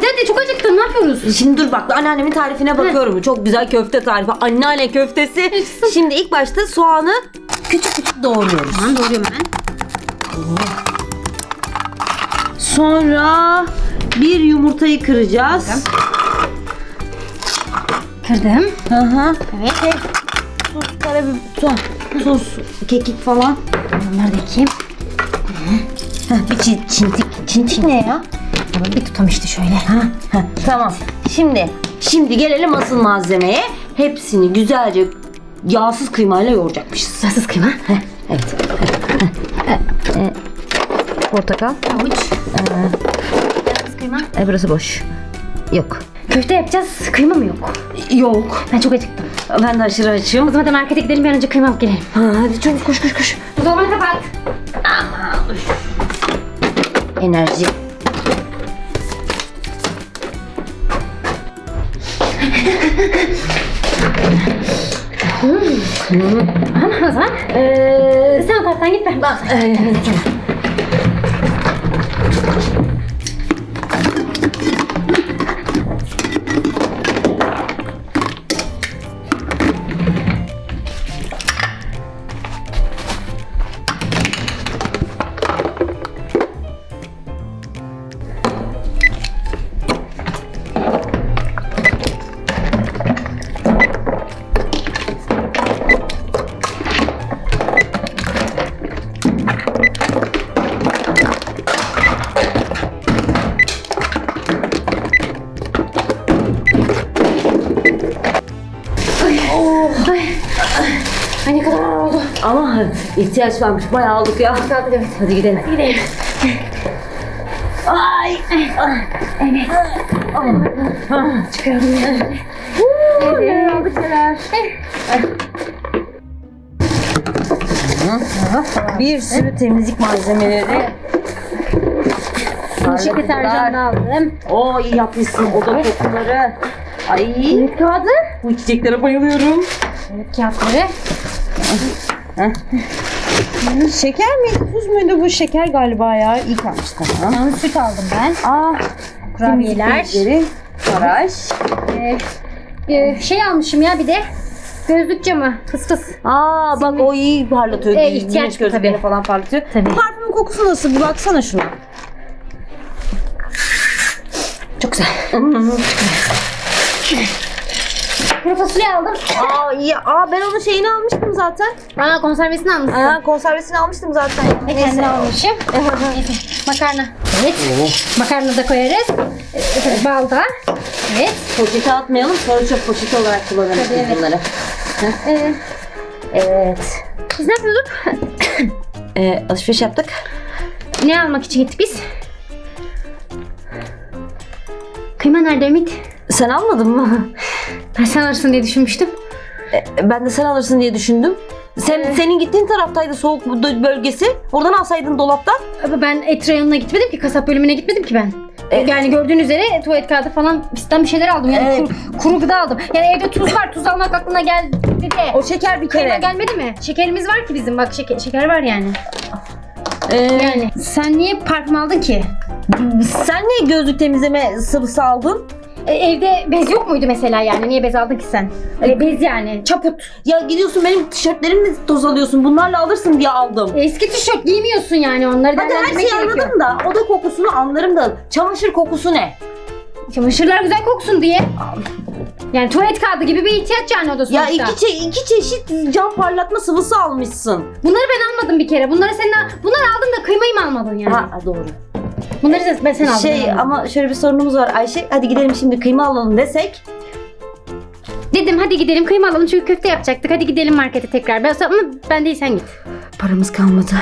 Hadi hadi çok acıktım ne yapıyoruz? Şimdi dur bak anneannemin tarifine bakıyorum. Çok güzel köfte tarifi. Anneanne köftesi. Yaşasın. Şimdi ilk başta soğanı küçük küçük doğruyoruz. Tamam doğruyorum hemen. Sonra bir yumurtayı kıracağız. Kırdım. Hı hı. Evet. Tuz, karabiber, tuz, tuz, kekik falan. Bunları da ekeyim. Heh, bir çin, çintik. Çintik ne ya? Tamam bir tutam işte şöyle. Ha, ha, tamam. Şimdi, şimdi gelelim asıl malzemeye. Hepsini güzelce yağsız kıymayla yoğuracakmışız. Yağsız kıyma. Heh, evet. Portakal. Havuç. Yağsız kıyma. E, burası boş. Yok. Köfte yapacağız. Kıyma mı yok? Yok. Ben çok acıktım. Ben de aşırı O açım. zaman da markete gidelim bir an önce kıyma alıp gelelim. Ha, hadi çabuk koş koş koş. O zaman kapat. Enerji. Tamam o zaman. Ee, sen o taraftan Ay ne kadar oldu. Ama ihtiyaç varmış. Bayağı aldık ya. Kaldık evet. Hadi gidelim. Gidelim. Ay. Evet. Çıkaralım ya. Evet. Aldık neler. Bir sürü temizlik malzemeleri. Bulaşık deterjanı aldım. Oo iyi yapmışsın oda kokuları. Ay. Evet kağıdı. Bu çiçeklere bayılıyorum. Evet kağıtları. Şeker miydi? Tuz muydu bu? Şeker galiba ya. İyi kalmış tamam. Tamam süt aldım ben. Aa. Kurabiyeler. temizlikleri, Baraj. Ee, e, şey almışım ya bir de. Gözlük camı. Fıs fıs. Aa bak o iyi parlatıyor. E, Güneş ihtiyaç bu gözlüklerini tabii. falan parlatıyor. Tabii. Parfümün kokusu nasıl? Bir baksana şuna. Çok güzel. Kuru fasulye aldım. Aa iyi. Aa ben onun şeyini almıştım zaten. Aa konservesini almışsın. Aa konservesini almıştım zaten. Ve kendine almışım. Neyse. Makarna. Evet. Makarna da koyarız. Ee, tabii bal da. Evet. Poşete atmayalım sonra çöp poşeti olarak kullanırız Tabii, biz evet. bunları. Ee, Evet. biz ne yapıyorduk? Ee, alışveriş yaptık. ne almak için gittik biz? Kıyma nerede Ümit? Sen almadın mı? Ben sen alırsın diye düşünmüştüm. Ee, ben de sen alırsın diye düşündüm. Sen Ee. senin gittiğin taraftaydı soğuk bölgesi. Oradan alsaydın dolaptan. Ben et reyonuna gitmedim ki. Kasap bölümüne gitmedim ki ben. E- yani gördüğün üzere tuvalet kağıdı falan pistten bir şeyler aldım. Yani Evet. kuru, kuru gıda aldım. Yani evde tuz var. Tuz almak aklına geldi de. O şeker bir Kıyma kere. gelmedi mi? Şekerimiz var ki bizim. Bak şeker, şeker var yani. Ee, Yani sen niye parfüm aldın ki? sen niye gözlük temizleme sıvısı aldın? E, evde bez yok muydu mesela yani? Niye bez aldın ki sen? E, bez yani. Çaput. Ya gidiyorsun benim tişörtlerimle toz alıyorsun. Bunlarla alırsın diye aldım. E, eski tişört giymiyorsun yani onları Hadi her değerlendirmek şeyi gerekiyor. anladım da oda kokusunu anlarım da çamaşır kokusu ne? Çamaşırlar güzel koksun diye. Yani tuvalet kağıdı gibi bir ihtiyaç yani o da sonuçta. Ya iki, çe- iki çeşit cam parlatma sıvısı almışsın. Bunları ben almadım bir kere. Bunları sen al- bunları aldın da kıymayı mı almadın yani? Ha doğru. Bunları da ben sen aldın. Şey almadım. ama şöyle bir sorunumuz var Ayşe. Hadi gidelim şimdi kıyma alalım desek. Dedim hadi gidelim kıyma alalım çünkü köfte yapacaktık. Hadi gidelim markete tekrar. Ben ama ben değil sen git. Paramız kalmadı.